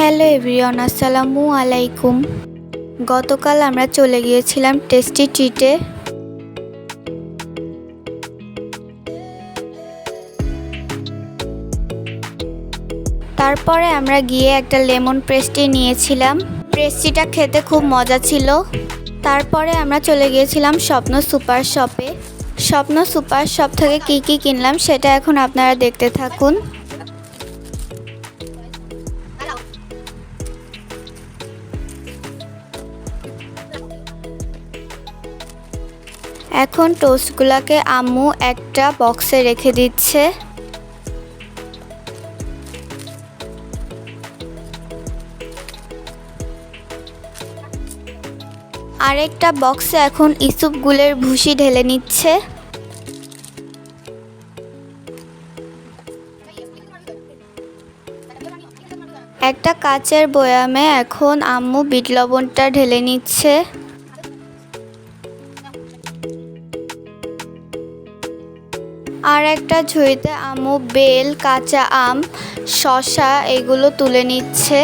Hello everyone, আসসালামু আলাইকুম। গতকাল আমরা চলে গিয়েছিলাম টেস্টি ট্রিটে। তারপরে আমরা গিয়ে একটা লেমন পেস্ট্রি নিয়েছিলাম। পেস্ট্রিটা খেতে খুব মজা ছিল। তারপরে আমরা চলে গিয়েছিলাম স্বপ্ন সুপার শপে। স্বপ্ন সুপার শপ থেকে কী কী কিনলাম সেটা এখন আপনারা দেখতে থাকুন। এখন টোস্টগুলোকে আম্মু একটা বক্সে রেখে দিচ্ছে। আরেকটা বক্সে এখন ইসুপগুলের ভুসি ঢেলে নিচ্ছে। একটা কাচের বয়ামে এখন আম্মু বিট লবণটা ঢেলে নিচ্ছে। আর একটা ঝুড়িতে আম্মু বেল, কাঁচা আম শশা এগুলো তুলে নিচ্ছে।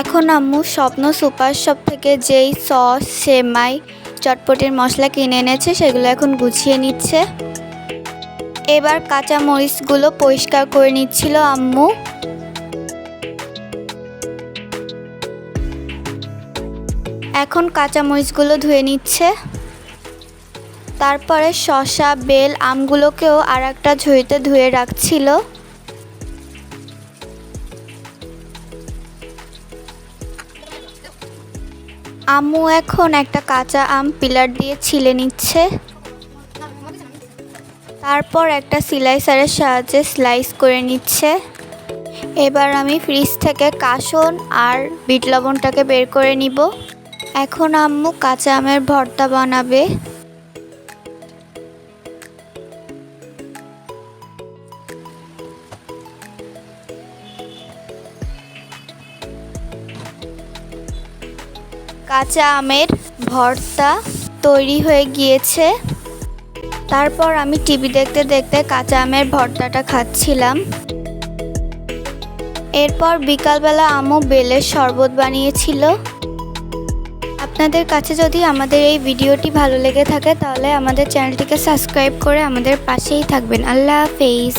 এখন আম্মু স্বপ্ন সুপার শপ থেকে যেই সস, সেমাই, চটপটির মশলা কিনে এনেছে, সেগুলো এখন গুছিয়ে নিচ্ছে। এবার কাঁচা মরিচগুলো পরিষ্কার করে নিচ্ছিল আম্মু। এখন কাঁচা মরিচগুলো ধুয়ে নিচ্ছে। তারপরে শসা, বেল, আমগুলোকেও আর একটা ঝুড়িতে ধুয়ে রাখছিল। আম্মু এখন একটা কাঁচা আম পিলার দিয়ে ছিলে নিচ্ছে। তারপর একটা সিলাইসারের সাহায্যে স্লাইস করে নিচ্ছে। এবার আমি ফ্রিজ থেকে কাসন আর বিট লবণটাকে বের করে নিব। এখন আম্মু কাঁচা আমের ভর্তা বানাবে। কাঁচা আমের ভর্তা তৈরি হয়ে গিয়েছে। তারপর আমি টিভি দেখতে দেখতে কাঁচা আমের ভর্তাটা খাচ্ছিলাম। এরপর বিকালবেলা আমু বেলের শরবত বানিয়েছিল। আপনাদের কাছে যদি আমাদের এই ভিডিওটি ভালো লেগে থাকে, তাহলে আমাদের চ্যানেলটিকে সাবস্ক্রাইব করে আমাদের পাশেই থাকবেন। আল্লাহ হাফেজ।